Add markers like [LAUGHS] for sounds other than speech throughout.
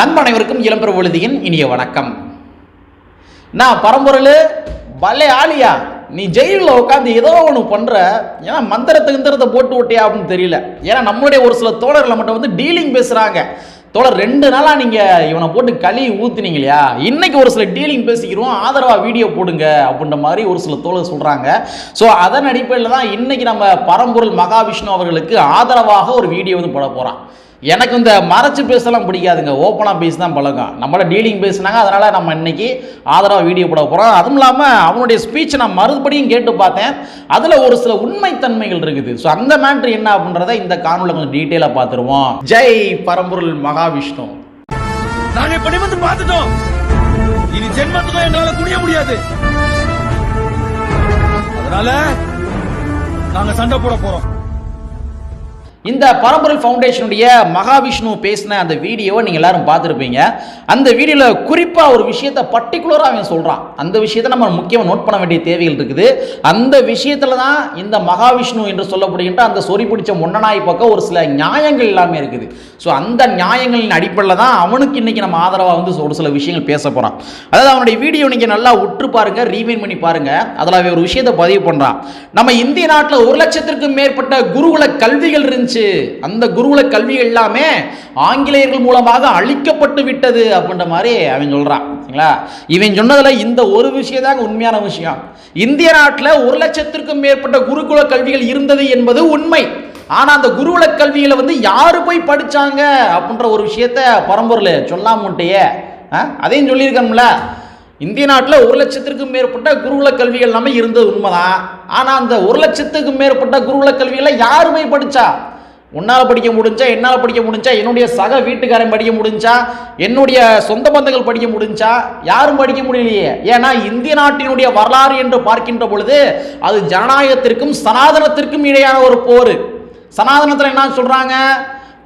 நண்பனைவருக்கும் அனைவருக்கும் இளம்பெற இனிய வணக்கம். நான் பரம்பொருள் பல்லே ஆலியா நீ ஜெயிலில் உட்காந்து ஏதோ ஒன்று பண்ணுற ஏன்னா மந்திரத்தை கிந்திரத்தை போட்டு விட்டியா அப்படின்னு தெரியல. ஏன்னா நம்மளுடைய ஒரு சில தோழர்களை மட்டும் வந்து டீலிங் பேசுகிறாங்க தோழர் ரெண்டு நாளாக நீங்கள் இவனை போட்டு களி ஊத்துனீங்க இல்லையா? இன்னைக்கு ஒரு சில டீலிங் பேசிக்கிறோம் ஆதரவாக வீடியோ போடுங்க அப்படின்ற மாதிரி ஒரு சில தோழர் சொல்கிறாங்க ஸோ அதன் அடிப்படையில் தான் இன்னைக்கு நம்ம பரம்பொருள் மகாவிஷ்ணு அவர்களுக்கு ஆதரவாக ஒரு வீடியோ வந்து போட போகிறான் எனக்கு இந்த மறைச்சு பேசலாம் பிடிக்காதுங்க. ஓப்பனாக பேசி தான் பழக்கம். நம்மளோட டீலிங் பேசினாங்க அதனால் நம்ம இன்னைக்கு ஆதரவாக வீடியோ போட போகிறோம் அதுவும் இல்லாமல் அவனுடைய ஸ்பீச் நான் மறுபடியும் கேட்டு பார்த்தேன். அதில் ஒரு சில உண்மைத்தன்மைகள் இருக்குது. ஸோ அந்த மேட்ரு என்ன அப்படின்றத இந்த காணொலியில் கொஞ்சம் டீட்டெயிலாக பார்த்துருவோம். ஜெய் பரம்பொருள் மகாவிஷ்ணு. நாங்கள் இப்படி வந்து பார்த்துட்டோம். இனி ஜென்மத்துக்கும் என்னால் குனிய முடியாது. அதனால நாங்கள் சண்டை போட போகிறோம் இந்த பரம்பரல் ஃபவுண்டேஷனுடைய மகாவிஷ்ணு பேசின அந்த வீடியோவை நீங்கள் எல்லாரும் பார்த்துருப்பீங்க. அந்த வீடியோவில் குறிப்பாக ஒரு விஷயத்தை பர்டிகுலராக அவன் சொல்கிறான் அந்த விஷயத்தை நம்ம முக்கியமாக நோட் பண்ண வேண்டிய தேவைகள் இருக்குது. அந்த விஷயத்தில் தான் இந்த மகாவிஷ்ணு என்று சொல்லப்படுகின்ற அந்த சொறி பிடிச்ச முன்னனாய் பக்கம் ஒரு சில நியாயங்கள் எல்லாமே இருக்குது. ஸோ அந்த நியாயங்களின் அடிப்படையில் தான் அவனுக்கு இன்றைக்கி நம்ம ஆதரவாக வந்து ஒரு சில விஷயங்கள் பேச போகிறான் அதாவது அவனுடைய வீடியோ நீங்கள் நல்லா உற்று பாருங்க ரீவைன் பண்ணி பாருங்கள் அதில் அவன் ஒரு விஷயத்தை பதிவு பண்ணுறான் நம்ம இந்திய நாட்டில் ஒரு லட்சத்திற்கும் மேற்பட்ட குருகுல கல்விகள் இருந்துச்சு. அந்த குருகுல கல்வி எல்லாமே ஆங்கிலேயர்கள் மூலமாக அழிக்கப்பட்டு விட்டது அப்படின்ற மாதிரி அவன் சொல்கிறான் சரிங்களா? இவன் சொன்னதில் இந்த ஒரு விஷயம் தாங்க உண்மையான விஷயம். இந்திய நாட்டில் ஒரு லட்சத்திற்கும் மேற்பட்ட குருகுல கல்விகள் இருந்தது என்பது உண்மை. ஆனால் அந்த குருகுல கல்வியில் வந்து யாரு போய் படித்தாங்க அப்படின்ற ஒரு விஷயத்த பரம்பொருள் சொல்லாமட்டே அதையும் சொல்லியிருக்கணும்ல. இந்திய நாட்டில் ஒரு லட்சத்திற்கும் மேற்பட்ட குருகுல கல்விகள் எல்லாமே இருந்தது உண்மைதான். ஆனால் அந்த ஒரு லட்சத்துக்கும் மேற்பட்ட குருகுல கல்விகளை யாருமே படித்தா உன்னால் படிக்க முடிஞ்சா என்னால் படிக்க முடிஞ்சா என்னுடைய சக வீட்டுக்காரன் படிக்க முடிஞ்சா என்னுடைய சொந்த பந்தங்கள் படிக்க முடிஞ்சா யாரும் படிக்க முடியலையே. ஏன்னா இந்திய நாட்டினுடைய வரலாறு என்று பார்க்கின்ற பொழுது அது ஜனநாயகத்திற்கும் சனாதனத்திற்கும் இடையான ஒரு போர். சனாதனத்தில் என்ன சொல்கிறாங்க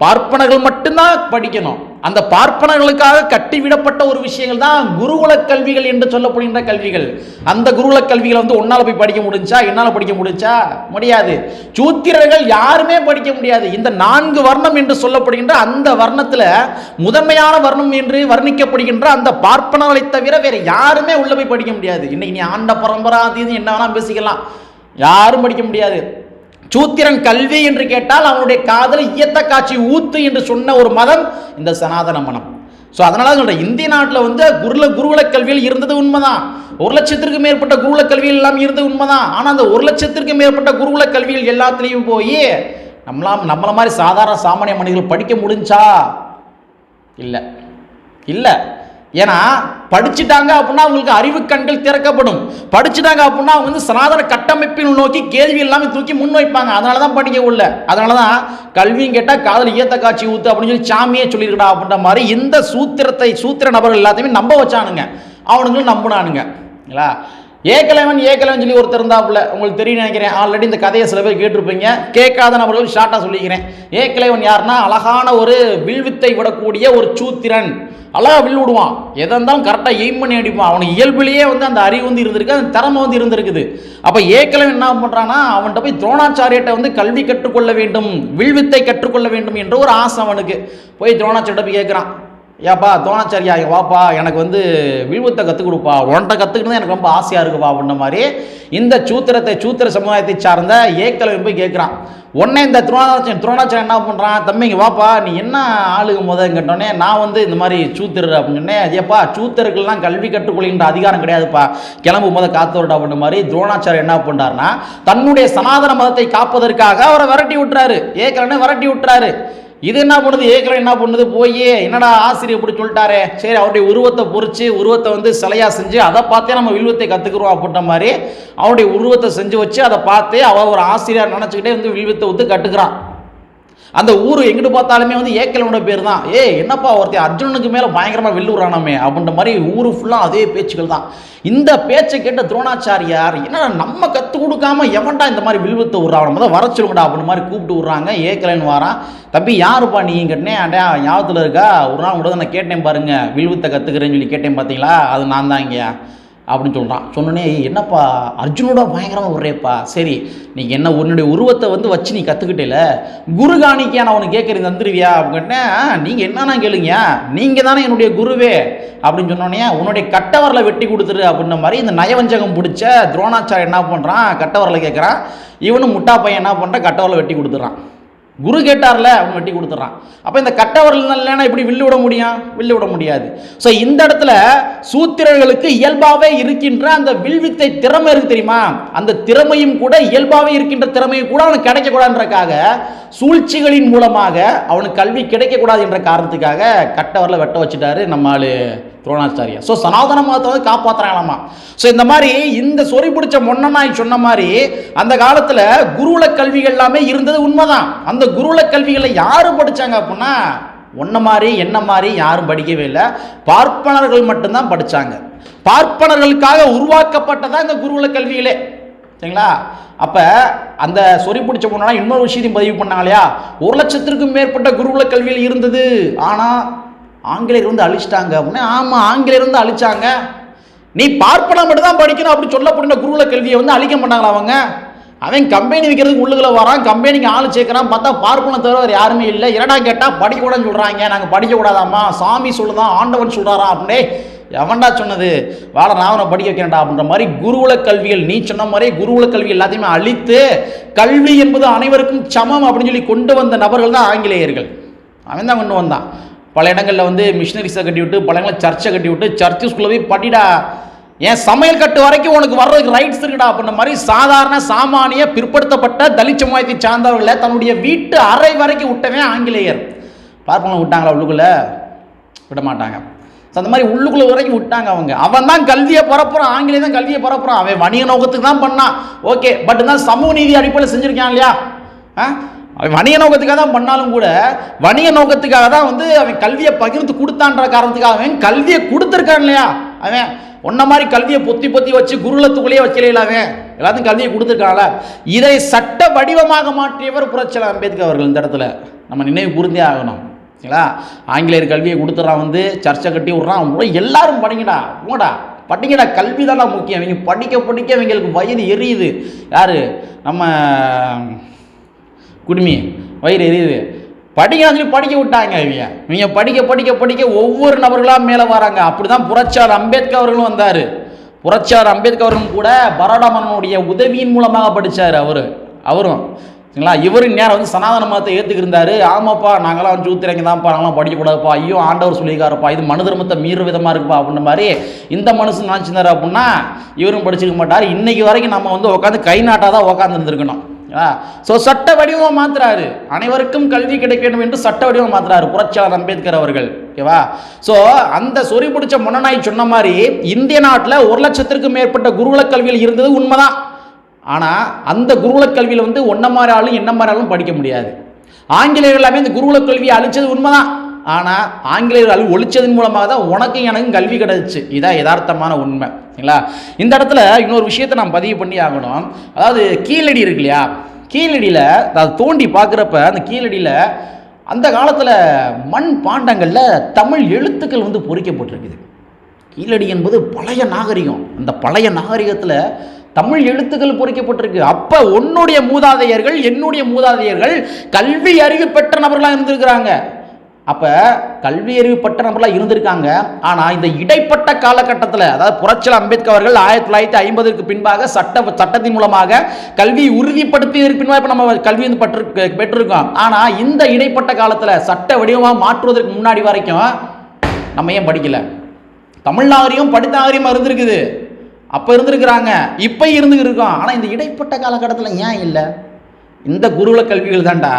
பார்ப்பனர்கள் மட்டும்தான் படிக்கணும். அந்த பார்ப்பனர்களுக்காக கட்டிவிடப்பட்ட ஒரு விஷயங்கள் தான் குருகுல கல்விகள் என்று சொல்லப்படுகின்ற கல்விகள். அந்த குருகுல கல்விகளை வந்து உன்னால் போய் படிக்க முடிஞ்சா என்னால் படிக்க முடிஞ்சா? முடியாது. சூத்திரர்கள் யாருமே படிக்க முடியாது. இந்த நான்கு வர்ணம் என்று சொல்லப்படுகின்ற அந்த வர்ணத்தில் முதன்மையான வர்ணம் என்று வர்ணிக்கப்படுகின்ற அந்த பார்ப்பனர்களை தவிர வேறு யாருமே உள்ள போய் படிக்க முடியாது. இன்னைக்கு நீ ஆண்ட பரம்பரா தீது இது என்ன வேணால் பேசிக்கலாம். யாரும் படிக்க முடியாது. சூத்திரன் கல்வி என்று கேட்டால் அவனுடைய காதல் இயத்த காட்சி ஊத்து என்று சொன்ன ஒரு மதம் இந்த சனாதன மனம். ஸோ அதனால சொல்கிறேன் இந்திய நாட்டில் வந்து குருல குருகுல கல்வியில் இருந்தது உண்மைதான். ஒரு லட்சத்திற்கு மேற்பட்ட குருகுல கல்வியில் எல்லாம் இருந்தது உண்மைதான். ஆனால் அந்த ஒரு லட்சத்திற்கு மேற்பட்ட குருகுல கல்வியில் எல்லாத்துலேயும் போய் நம்மளாம் நம்மள மாதிரி சாதாரண சாமானிய மனிதர்கள் படிக்க முடிஞ்சா? இல்லை. இல்லை. ஏன்னா படிச்சுட்டாங்க அப்படின்னா அவங்களுக்கு அறிவு கண்கள் திறக்கப்படும். படிச்சுட்டாங்க அப்படின்னா அவங்க வந்து சனாதன கட்டமைப்பின் நோக்கி கேள்வி எல்லாமே தூக்கி முன்வைப்பாங்க அதனால தான் படிக்க உள்ள. அதனால தான் கல்வியும் கேட்டால் காதல் ஈத்த காட்சி ஊத்து அப்படின்னு சொல்லி சாமியே சொல்லியிருக்கடா அப்படின்ற மாதிரி இந்த சூத்திரத்தை சூத்திர நபர்கள் எல்லாத்தையுமே நம்ப வச்சானுங்க. அவனுங்களும் நம்பினானுங்க. இல்லைங்களா ஏகலைவன் ஏகலைவன் சொல்லி ஒருத்தர் இருந்தாப்புல உங்களுக்கு தெரியும் நினைக்கிறேன். ஆல்ரெடி இந்த கதையை சில பேர் கேட்டிருப்பீங்க. கேட்காத நபர்கள் ஷார்ட்டாக சொல்லிக்கிறேன். ஏகலைவன் யாருன்னா அழகான ஒரு வில்வித்தை விடக்கூடிய ஒரு சூத்திரன். அழகா வில் விடுவான் எதை இருந்தாலும் கரெக்டாக எய்ம் பண்ணி அடிப்பான். அவனுக்கு இயல்பிலேயே வந்து அந்த அறிவு வந்து இருந்திருக்கு அந்த திறமை வந்து இருந்திருக்குது. அப்போ ஏக்கலவன் என்ன பண்ணுறான்னா அவன்கிட்ட போய் துரோணாச்சாரியத்தை வந்து கல்வி கற்றுக்கொள்ள வேண்டும் வில்வித்தை கற்றுக்கொள்ள வேண்டும் என்ற ஒரு ஆசை அவனுக்கு. போய் துரோணாச்சாரிட்ட போய் கேட்குறான். ஏப்பா தோணாச்சாரியா இங்கே வாப்பா எனக்கு வந்து விழுவத்தை கற்றுக் கொடுப்பா. உன்ட்ட கற்றுக்கணும் எனக்கு ரொம்ப ஆசையாக இருக்குப்பா அப்படின்ன மாதிரி இந்த சூத்திரத்தை சூத்திர சமுதாயத்தை சார்ந்த ஏக்கலவன் போய் கேட்குறான் உடனே இந்த துரோணாச்சாரியன் துரோணாச்சாரியன் என்ன பண்ணுறான் தம்பிங்க வாப்பா நீ என்ன ஆளுங்க முதல் கேட்டோடனே நான் வந்து இந்த மாதிரி சூத்திரர் அப்படின்னு சொன்னேன் ஏப்பா சூத்திரர்கள்லாம் கல்வி கற்றுக்கொள்கின்ற அதிகாரம் கிடையாதுப்பா. கிளம்பு முத காத்தோட அப்படின்ற மாதிரி துரோணாச்சாரியர் என்ன பண்ணுறாருனா தன்னுடைய சனாதன மதத்தை காப்பதற்காக அவரை விரட்டி விட்டுறாரு. ஏக்கலனே விரட்டி விட்டுறாரு. இது என்ன பண்ணுது? ஏக்கரம் என்ன பண்ணுது? போய் என்னடா ஆசிரியர் இப்படி சொல்லிட்டாரே? சரி அவருடைய உருவத்தை பொறிச்சு உருவத்தை வந்து சிலையாக செஞ்சு அதை பார்த்தே நம்ம வில்வத்தை கற்றுக்குறோம் அப்படின்ற மாதிரி அவருடைய உருவத்தை செஞ்சு வச்சு அதை பார்த்தே அவள் ஒரு ஆசிரியர் நினச்சிக்கிட்டே வந்து வில்வத்தை வந்து கட்டுக்கிறான். அந்த ஊர் எங்கிட்டு பார்த்தாலுமே வந்து ஏக்கலனோட பேர் தான் ஏ என்னப்பா ஒருத்தர் அர்ஜுனனுக்கு மேலே பயங்கரமாக வெல்லுறானாமே அப்படின்ற மாதிரி ஊர் ஃபுல்லாக அதே பேச்சுக்கள் தான். இந்த பேச்சை கேட்ட துரோணாச்சாரியார் என்ன நம்ம கற்றுக் கொடுக்காம எவன்டா இந்த மாதிரி வில்வத்தை விட்றா? அவனை தான் வர சொல்லுங்கடா அப்படின்னு மாதிரி கூப்பிட்டு விட்றாங்க. ஏக்கலன் வாரான். தம்பி யாருப்பா நீ கேட்டேன் அடா ஞாபகத்தில் இருக்கா? ஒரு நாள் கூட நான் கேட்டேன் பாருங்க வில்வத்தை கற்றுக்கிறேன்னு சொல்லி கேட்டேன் பார்த்தீங்களா அது நான் தான் இங்கே அப்படின்னு சொல்கிறான் சொன்னோடனே என்னப்பா அர்ஜுனோட பயங்கரமாக விட்றேப்பா சரி நீ என்ன உன்னுடைய உருவத்தை வந்து வச்சு நீ கற்றுக்கிட்டேல குரு நான் உனக்கு கேட்குறேன் தந்துருவியா? அப்படின்னு நீங்கள் என்னன்னா கேளுங்க. நீங்கள் தானே என்னுடைய குருவே. அப்படின்னு சொன்னோடனே உன்னுடைய கட்டவரில் வெட்டி கொடுத்துரு அப்படின்ன மாதிரி இந்த நயவஞ்சகம் பிடிச்ச துரோணாச்சாரி என்ன பண்ணுறான் கட்டவரில் கேட்குறான். இவனும் முட்டா பையன் என்ன பண்ணுறான் கட்டவரில் வெட்டி கொடுத்துட்றான் குரு கேட்டார்ல அவன் வெட்டி கொடுத்துட்றான் அப்போ இந்த கட்டவரில் இல்லைன்னா எப்படி வில்லு விட முடியும்? வில்லு விட முடியாது. ஸோ இந்த இடத்துல சூத்திரர்களுக்கு இயல்பாகவே இருக்கின்ற அந்த வில்வித்தை திறமை இருக்கு தெரியுமா? அந்த திறமையும் கூட இயல்பாகவே இருக்கின்ற திறமையும் கூட அவனுக்கு கிடைக்கக்கூடாதுன்றக்காக சூழ்ச்சிகளின் மூலமாக அவனுக்கு கல்வி கிடைக்கக்கூடாது என்ற காரணத்துக்காக கட்டவரில் வெட்ட வச்சுட்டாரு நம்ம துரோணாச்சாரியா. ஸோ சனாதன மதத்தை வந்து காப்பாற்றுறாங்களாமா ஸோ இந்த மாதிரி இந்த சொறி பிடிச்ச மொன்னனாய் சொன்ன மாதிரி அந்த காலத்தில் குருகுல கல்விகள் எல்லாமே இருந்தது உண்மைதான். அந்த குருகுல கல்விகளை யார் படித்தாங்க அப்படின்னா ஒன்ன மாதிரி என்ன மாதிரி யாரும் படிக்கவே இல்லை. பார்ப்பனர்கள் மட்டும்தான் படித்தாங்க பார்ப்பனர்களுக்காக உருவாக்கப்பட்டதான் இந்த குருகுல கல்விகளே. சரிங்களா? அப்போ அந்த சொறி பிடிச்ச பொண்ணா இன்னொரு விஷயத்தையும் பதிவு பண்ணாங்க இல்லையா? ஒரு லட்சத்திற்கும் மேற்பட்ட குருகுல கல்வியில் இருந்தது. ஆனால் ஆங்கிலேயர் வந்து அழிச்சிட்டாங்க. அப்படின்னா ஆமாம் ஆங்கிலேயர் வந்து அழிச்சாங்க. நீ பார்ப்பனா மட்டும் தான் படிக்கணும் அப்படி சொல்லப்படுற குருகுல கல்வியை வந்து அழிக்க மாட்டாங்களா அவங்க? அவன் கம்பெனி வைக்கிறதுக்கு உள்ளுக்குள்ள வரான் கம்பெனிக்கு ஆள் சேர்க்குறான் பார்த்தா பார்ப்பனம் தவிர வேறு யாருமே இல்லை. என்னடா கேட்டால் படிக்கக்கூடாதுன்னு சொல்கிறாங்க நாங்கள் படிக்கக்கூடாதாம்மா. சாமி சொல்லுதான் ஆண்டவன் சொல்கிறாரா அப்படின்னே எவன்டா சொன்னது? வாழ நான் படிக்க வைக்கிறேன்டா அப்படின்ற மாதிரி குருகுல கல்விகள் நீ சொன்ன மாதிரி குருகுல கல்வி எல்லாத்தையுமே அழித்து கல்வி என்பது அனைவருக்கும் சமம் அப்படின்னு சொல்லி கொண்டு வந்த நபர்கள் தான் ஆங்கிலேயர்கள். அவன் தான் கொண்டு வந்தான். பல இடங்களில் வந்து மிஷினரிஸை கட்டி விட்டு பல இடங்களில் சர்ச்சை கட்டி விட்டு சர்ச்சு ஸ்கூலில் போய் படிடா ஏன் சமையல் கட்டு வரைக்கும் உனக்கு வர்றதுக்கு ரைட்ஸ் இருக்குடா அப்படின்ற மாதிரி சாதாரண சாமானிய பிற்படுத்தப்பட்ட தலித் சமுதாயத்தை சார்ந்தவர்களை தன்னுடைய வீட்டு அறை வரைக்கும் விட்டவன் ஆங்கிலேயர். பார்ப்பவங்க விட்டாங்களா உள்ளுக்குள்ள? விட மாட்டாங்க ஸோ அந்த மாதிரி உள்ளுக்குள்ளே வரைக்கும் விட்டாங்க அவங்க. அவன் தான் கல்வியை பரப்புறான் ஆங்கிலேயம் தான் கல்வியை பரப்புறான் அவன் வணிக நோக்கத்துக்கு தான் பண்ணான். ஓகே பட் தான் சமூக நீதி அடிப்படையில் செஞ்சுருக்கான் இல்லையா? ஆ? அவன் வணிக நோக்கத்துக்காக தான் பண்ணாலும் கூட வணிக நோக்கத்துக்காக தான் வந்து அவன் கல்வியை பகிர்ந்து கொடுத்தான்ற காரணத்துக்காக அவன் கல்வியை கொடுத்துருக்கான் இல்லையா? அவன் ஒன்ன மாதிரி கல்வியை பொத்தி பொத்தி வச்சு குருலத்துக்குள்ளேயே வைக்கலையில அவன். எல்லாத்தையும் கல்வியை கொடுத்துருக்கான்ல. இதை சட்ட வடிவமாக மாற்றியவர் புரட்சியாளர் அம்பேத்கர் அவர்கள் இந்த இடத்துல. நம்ம நினைவு கூர்ந்தே ஆகணும். சரிங்களா? ஆங்கிலேயர் கல்வியை கொடுத்துட்றான் வந்து சர்ச்சை கட்டி விட்றான். எல்லாரும் படிங்கடா போடா படிங்கடா கல்வி தானே முக்கியம். இவங்க படிக்க படிக்க இவங்களுக்கு வயது எரியுது. யார்? நம்ம குடுமி வயிறு எரியுது. படிக்க சொல்லி படிக்க விட்டாங்க இவங்க. இவங்க படிக்க படிக்க படிக்க ஒவ்வொரு நபர்களாக மேலே வராங்க. அப்படி தான் புரட்சியாளர் அம்பேத்கர் அவர்களும் வந்தார். புரட்சியாளர் அம்பேத்கர் அவர்களும் கூட பரோடா மன்னனுடைய உதவியின் மூலமாக படித்தார் அவர். அவரும். சரிங்களா? இவரும் நேரம் வந்து சனாதன மதத்தை ஏற்றுக்கிருந்தாரு ஆமாப்பா நாங்களாம் வந்து சூத்திரங்க தான்ப்பா நாங்களாம் படிக்கக்கூடாதுப்பா ஐயோ ஆண்டவர் சொல்லியிருக்காருப்பா. இது மனு தர்மத்தை மீறு விதமாக இருக்குப்பா அப்படின்ற மாதிரி இந்த மனுஷன் நினச்சிருந்தாரு அப்படின்னா இவரும் படிச்சிருக்க மாட்டார். இன்னைக்கு வரைக்கும் நம்ம வந்து உட்காந்து கை நாட்டாக தான் உட்காந்துருந்துருக்கணும் ஸோ சட்ட வடிவம் மாத்துறாரு. அனைவருக்கும் கல்வி கிடைக்க வேண்டும் என்று சட்ட வடிவம் மாத்துறாரு புரட்சியாளர் அம்பேத்கர் அவர்கள். ஓகேவா ஸோ அந்த சொறி பிடிச்ச முன்னநாய் சொன்ன மாதிரி இந்திய நாட்டில் ஒரு லட்சத்திற்கும் மேற்பட்ட குருகுல கல்வியில் இருந்தது உண்மைதான். ஆனால் அந்த குருகுல கல்வியில் வந்து ஒன்ன மாதிரி ஆளும் என்ன மாதிரி ஆளும் படிக்க முடியாது. ஆங்கிலேயர் எல்லாமே இந்த குருகுல கல்வியை அழிச்சது உண்மைதான். ஆனால் ஆங்கிலேயர்கள் ஒழிச்சதன் மூலமாக தான் உனக்கும் எனக்கும் கல்வி கிடச்சிச்சு. இதான் யதார்த்தமான உண்மை. சரிங்களா இந்த இடத்துல இன்னொரு விஷயத்தை நாம் பதிவு பண்ணி ஆகணும். அதாவது கீழடி இருக்கு இல்லையா? கீழடியில் அதை தோண்டி பார்க்குறப்ப அந்த கீழடியில் அந்த காலத்தில் மண் பாண்டங்களில் தமிழ் எழுத்துக்கள் வந்து பொறிக்கப்பட்டிருக்குது. கீழடி என்பது பழைய நாகரிகம். அந்த பழைய நாகரிகத்தில் தமிழ் எழுத்துக்கள் பொறிக்கப்பட்டிருக்கு. அப்போ உன்னுடைய மூதாதையர்கள் என்னுடைய மூதாதையர்கள் கல்வி அறிவு பெற்ற நபர்களாக இருந்திருக்கிறாங்க. அப்போ கல்வி அறிவு பெற்ற நபர்களாக இருந்திருக்காங்க. ஆனால் இந்த இடைப்பட்ட காலகட்டத்தில் அதாவது புரட்சியாளர் அம்பேத்கர் அவர்கள் ஆயிரத்தி தொள்ளாயிரத்தி ஐம்பதுக்கு பின்பாக சட்ட சட்டத்தின் மூலமாக கல்வி உறுதிப்படுத்தியதற்கு பின்பாக இப்போ நம்ம கல்வி வந்து பற்று பெற்றிருக்கோம். ஆனால் இந்த இடைப்பட்ட காலத்தில் சட்ட வடிவமாக மாற்றுவதற்கு முன்னாடி வரைக்கும் நம்ம ஏன் படிக்கலை? தமிழ் நாகரிகம் படித்த நாகரிகமாக இருந்திருக்குது. அப்போ இருந்திருக்கிறாங்க. இப்போ இருந்துக்கிட்டு இருக்கோம். ஆனால் இந்த இடைப்பட்ட காலகட்டத்தில் ஏன் இல்லை? இந்த குருகுல கல்விகள் தான்டா.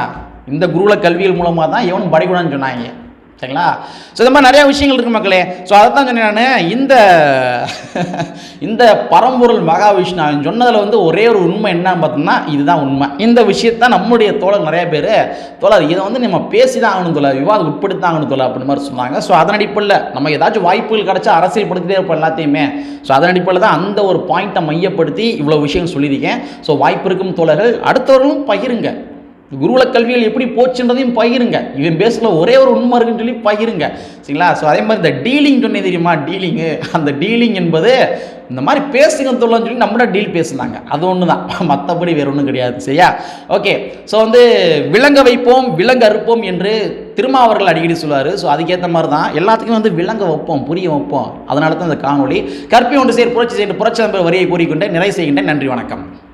இந்த குருகுல கல்விகள் மூலமாக தான் எவனும் படைக்கூடாதுன்னு சொன்னாங்க. சரிங்களா? ஸோ இந்த மாதிரி நிறைய விஷயங்கள் இருக்கு மக்களே. ஸோ அதை தான் சொன்னேன் நான். இந்த [LAUGHS] இந்த பரம்பொருள் மகாவிஷ்ணு அவன் சொன்னதில் வந்து ஒரே ஒரு உண்மை என்னன்னு பார்த்தோம்னா இதுதான் உண்மை. இந்த விஷயத்தான் நம்முடைய தோழர் நிறைய பேர் தோழர் இதை வந்து நம்ம பேசி தான் ஆகணும் தோலை விவாதம் உட்படுத்தி தான் ஆகணும் தோலை அப்படின்னு மாதிரி சொன்னாங்க. ஸோ அதன் அடிப்படையில் நம்ம ஏதாச்சும் வாய்ப்புகள் கிடச்சா அரசியல் படுத்திட்டே இருப்போம் எல்லாத்தையுமே. ஸோ அதன் அடிப்படையில் தான் அந்த ஒரு பாயிண்ட்டை மையப்படுத்தி இவ்வளோ விஷயம் சொல்லியிருக்கேன். ஸோ வாய்ப்பு இருக்கும் தோழர்கள் அடுத்தவர்களும் பகிருங்க. குருகுல கல்விகள் எப்படி போச்சுன்றதையும் பகிருங்க. இவன் பேசல ஒரே ஒரு உண்மை இருக்குன்னு சொல்லி பகிருங்க. சரிங்களா? ஸோ அதே மாதிரி இந்த டீலிங் சொன்னே தெரியுமா? டீலிங்கு அந்த டீலிங் என்பது இந்த மாதிரி பேசுங்க சொல்லணும்னு சொல்லி நம்மளோட டீல் பேசுனாங்க. அது ஒன்று தான் மற்றபடி வேற ஒன்றும் கிடையாது. சரியா? ஓகே ஸோ வந்து விலங்க வைப்போம் விலங்கு அறுப்போம் என்று திருமாவர்கள் அடிக்கடி சொல்லுவார். ஸோ அதுக்கேற்ற மாதிரி தான் எல்லாத்துக்கும் வந்து விலங்க வைப்போம் புரிய வைப்போம். அதனால தான் இந்த காணொலி கற்பி ஒன்று சேர் புரட்சி செய்து புரட்சி நம்பர் வரியை கூறிக்கொண்டே நிறைவு செய்கின்றேன். நன்றி வணக்கம்.